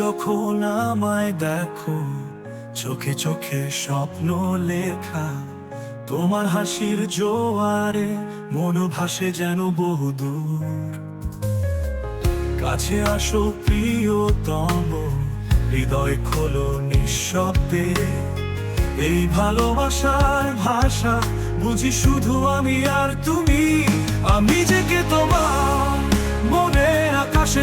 যখন আমায় দেখো, চোখে চোখে স্বপ্ন লেখা, তোমার হাসির জোয়ারে মন ভাসে যেন বহুদূর। কাছে আসো প্রিয়তম, হৃদয় খোলো নিঃশব্দে। এই ভালোবাসার ভাষা বুঝি শুধু আমি আর তুমি, আমি যে কে তোমার মনে আকাশে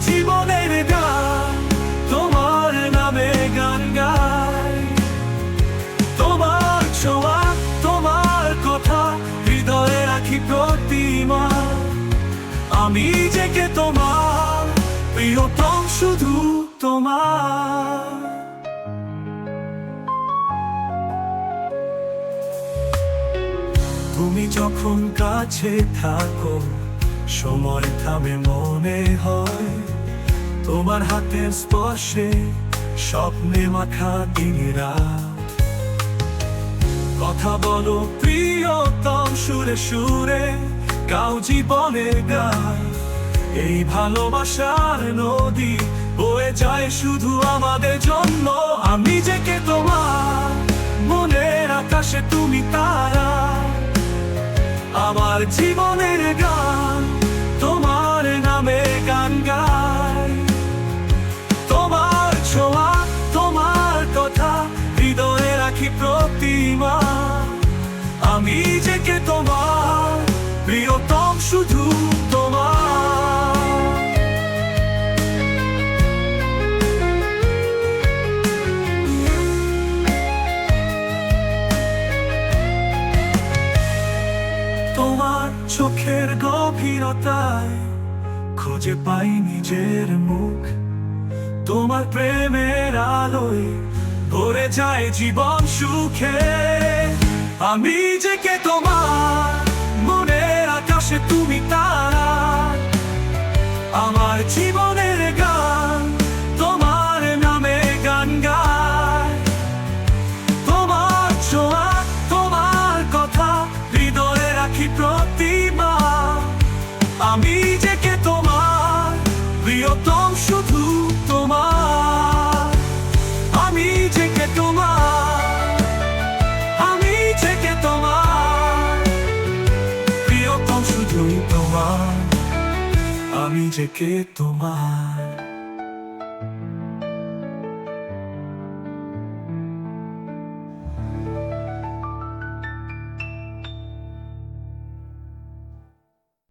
জীবনের গান, তোমার নামে গান গাই। তোমার ছোঁয়া, তোমার কথা, হৃদয়ে রাখি প্রতিমা। আমি কে তোমার, প্রিয়তম শুধু তোমার। তুমি যখন কাছে থাকো সময় থামে মনে হয় তোমার হাতের স্পর্শে স্বপ্নে মাখা দিন রাত। কথা বলো প্রিয়তম সুরে সুরে, গাও জীবনের গান। এই ভালোবাসার নদী বয়ে যায় শুধু আমাদের জন্য, আমি যে কে তোমার? মনের আকাশে তুমি তারা। আমার জীবনের গান প্রিয়তম শুধু তোমার চোখের গভীরতায় খুঁজে পাই নিজের মুখ। তোমার প্রেমের আলোয় ভরে যায় জীবন সুখে। আমি যে কে তোমার আমি কে তোমার, প্রিয়তম শুধু তোমার। আমি যে তোমার, আমি যে তোমার। প্রিয়তম শুধু তোমার, আমি যে তোমার।